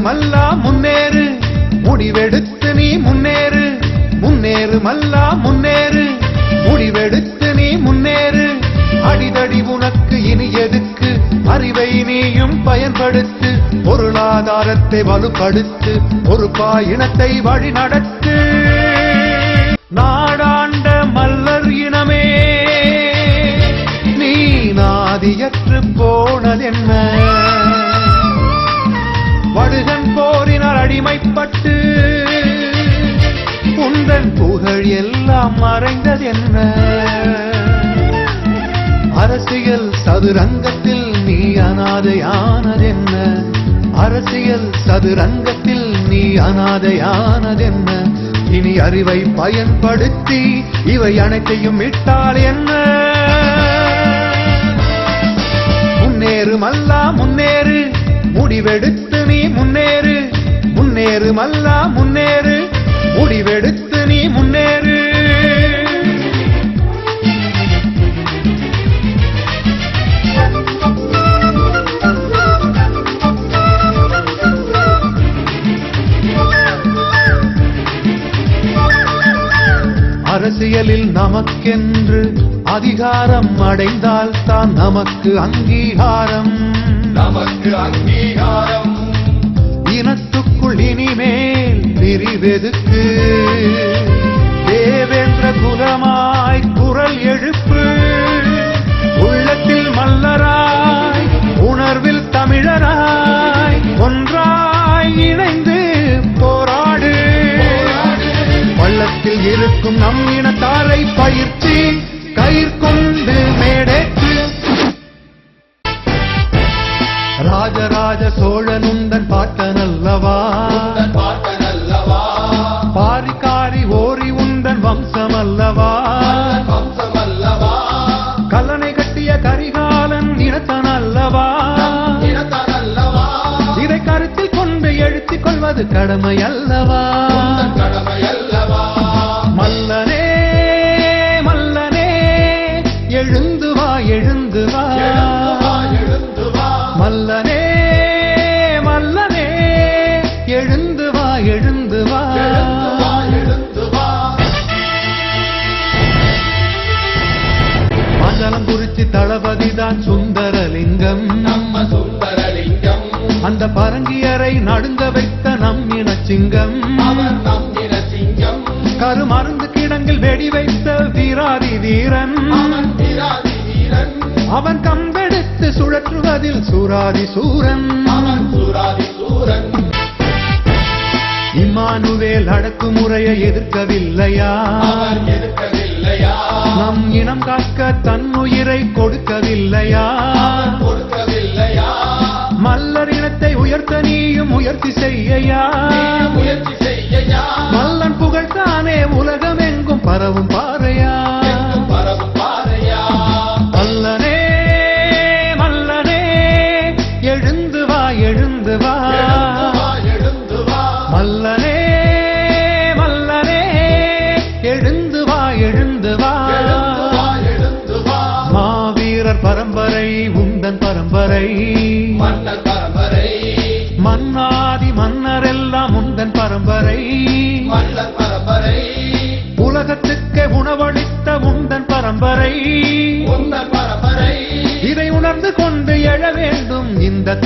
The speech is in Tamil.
முன்னேறுமல்லா முன்னேறு. முடிவெடுத்து நீ முன்னேறு. முன்னேறுமல்லா முன்னேறு. முடிவெடுத்து நீ முன்னேறு. அடிதடி உனக்கு இனி எதுக்கு? அறிவை நீயும் பயன்படுத்து. பொருளாதாரத்தை வலுப்படுத்து. ஒரு பாயினத்தை வழி நடத்து. நாடாண்ட மல்லர் இனமே. நீ நாதியற்று போனதென்ன வடுகன் போரினால் அடிமைப்பட்டு உந்தன் புகழ் எல்லாம் மறைந்தது என்ன அரசியல் சதுரங்கத்தில் நீ அனாதையானதென்ன? அரசியல் சதுரங்கத்தில் நீ அனாதையானதென்ன? இனி அறிவை பயன்படுத்தி இவை அனைத்தையும் விட்டால் என்ன? முன்னேறுமல்லா முன்னேறு முடிவெடுத்து முன்னேறு முன்னேறு மல்லா முன்னேறு. முடிவெடுத்து நீ முன்னேறு. அரசியலில் நமக்கென்று அதிகாரம் அடைந்தால் தான் நமக்கு அங்கீகாரம். இனிமேல் தேவேந்திர குலமாய் குரல் எழுப்பு. உள்ளத்தில் மல்லராய் உணர்வில் தமிழராய் ஒன்றாய் இணைந்து போராடு. பள்ளத்தில் இருக்கும் நம் இனத்தாரை பயிற்சி கயிற்கொண்டு மேடேற்று. ராஜராஜ சோழனுந்தன் பாட்டனல்லவா? உந்தன் வம்சம் அல்லவா வம்சம் அல்லவா கல்லணை கட்டிய கரிகாலன் இனத்தன் அல்லவா இதை கருத்தில் கொண்டு எழுத்திக் கொள்வது கடமை அல்லவா தளபதிதான் சுந்தரலிங்கம். நம்ம சுந்தரலிங்கம். அந்த பரங்கியரை நடுங்க வைத்த நம் இனச்சிங்கம். அவர் நம்பின சிங்கம் கருமருந்து கிடங்கில் வெடி வைத்த வீராதி வீரன். அவன் கம்பெடுத்து சுழற்றுவதில் சூராதி சூரன். அவன் சூராதி சூரன். இம்மானுவேல் அடக்குமுறையை எதிர்க்கவில்லையா? நம் இனம் காக்க உயர்த்த நீயும் முயற்சி செய்யையா? முயற்சி செய்யையா? மல்லன் புகழ் தானே உலகமெங்கும் பரவும் பாறையா? எங்கும் பரவும் பாறையா? மல்லனே மல்லனே எழுந்து வா எழுந்து வா. மல்லனே மல்லனே எழுந்து வா எழுந்து வா. மாவீரர் பரம்பரை உந்தன் பரம்பரை. மன்னர் பரம்பரை. மன்னாதி மன்னரெல்லாம் உந்தன் பரம்பரை. பரம்பரை. உலகத்துக்கே உணவளித்த உந்தன் பரம்பரை. பரம்பரை. இதை உணர்ந்து கொண்டு எழ வேண்டும் இந்த